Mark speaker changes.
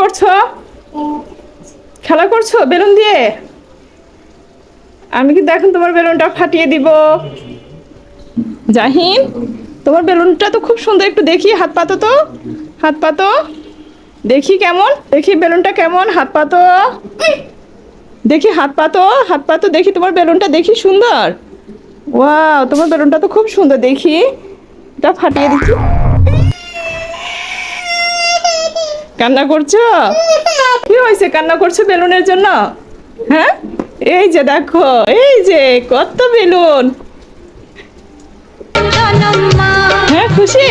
Speaker 1: করছ? খেলা করছ? বেলুন দিয়ে? আমি কিন্তু এখন তোমার বেলুনটা ফাটিয়ে দিব। জাহিন, তোমার বেলুনটা তো খুব সুন্দর একটু দেখি, হাত পাতো তো। হাত পাতো। দেখি কেমন? দেখি বেলুনটা কেমন? হাত পাতো। দেখি হাত পাতো হাত পাতো, দেখি তোমার বেলুনটা দেখি সুন্দর। ওয়াও, তোমার বেলুনটা তো খুব সুন্দর, দেখি। এটা ফাটিয়ে দিচ্ছি। কান্না করছ? কি হয়েছে? কান্না করছ বেলুনের জন্য? হ্যাঁ? এই যে দেখো এই যে কত বেলুন। হ্যাঁ খুশি?